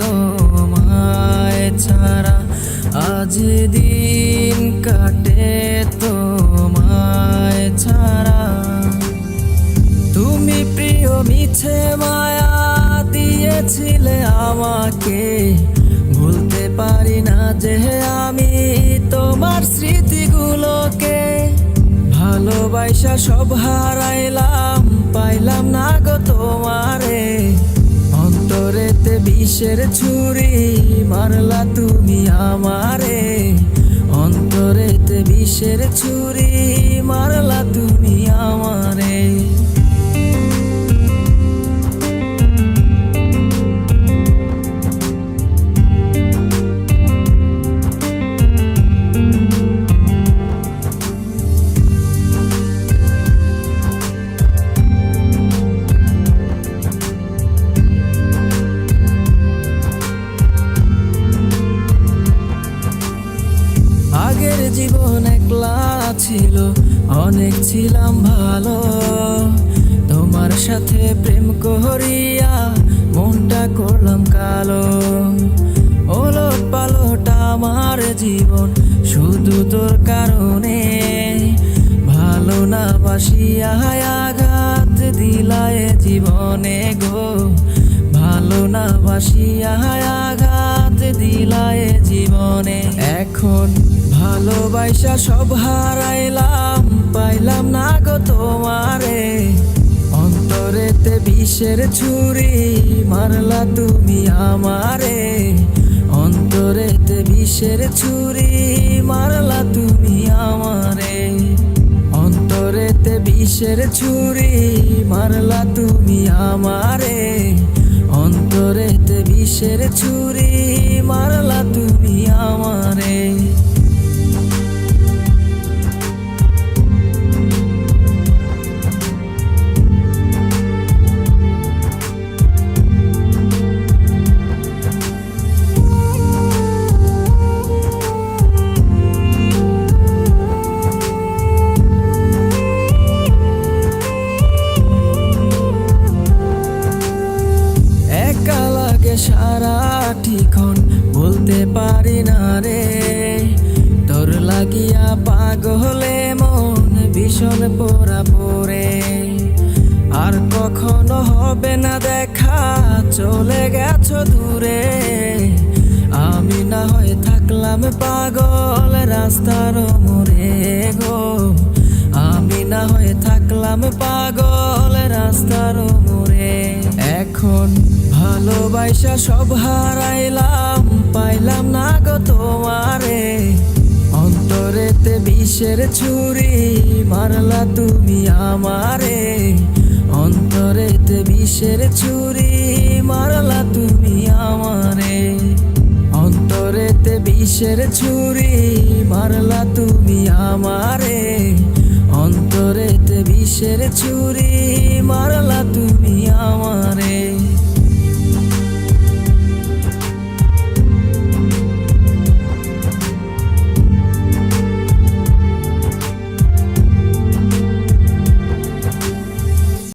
তোমায় ছাড়া আজ দিন কাটে তোমায় ছাড়া। তুমি প্রিয় মিছে মায়া দিয়েছিলে আমাকে। ভুলতে পারি না যে আমি তোমার স্মৃতিগুলোকে। ভালোবাসা সব হারাইলাম, পাইলাম না গো তোমারে। অন্তরেতে বিষের ছুরি মারলা তুমি আমারে। অন্তরেতে বিষের ছুরি মারলা তুমি আমারে। জীবন একলা ছিল, অনেক ছিলাম ভালো। তোমার সাথে প্রেম করিয়া মনটা করলাম কালো। ওলট পালট আমার জীবন, শুধু তোর কারণে। ভালো না বাসিয়া আঘাত দিলায় জীবনে গো। ভালো না বাসিয়া আঘাত দিলায় জীবনে। এখন ভালোবাসা সব হারাইলাম, পাইলাম না গো তোমারে। অন্তরেতে বিষের ছুরি মারলা তুমি আমারে। অন্তরেতে বিষের ছুরি মারলা তুমি আমারে। অন্তরেতে বিষের ছুরি মারলা তুমি আমারে। অন্তরেতে বিষের ছুরি লাগে সারা ঠিকন বলতে পারি না রে। তোর লাগিয়া পাগলে মন ভীষণ পোড়া পড়ে। আর কখনো হবে না দেখা, চলে গেছো দূরে। আমি না হয়ে থাকলাম পাগল রাস্তার মোড়ে গো। আমি না হয়ে থাকলাম পাগল রাস্তার মোড়ে। এখন ভালোবাসা সব হারাইলাম, পাইলাম না গো তোমারে। অন্তরেতে বিষের ছুরি মারলা তুমি আমারে। অন্তরেতে বিষের ছুরি মারলা তুমি আমারে। অন্তরেতে বিষের ছুরি মারলা তুমি আমারে। অন্তরেতে বিষের ছুরি মারলা তুমি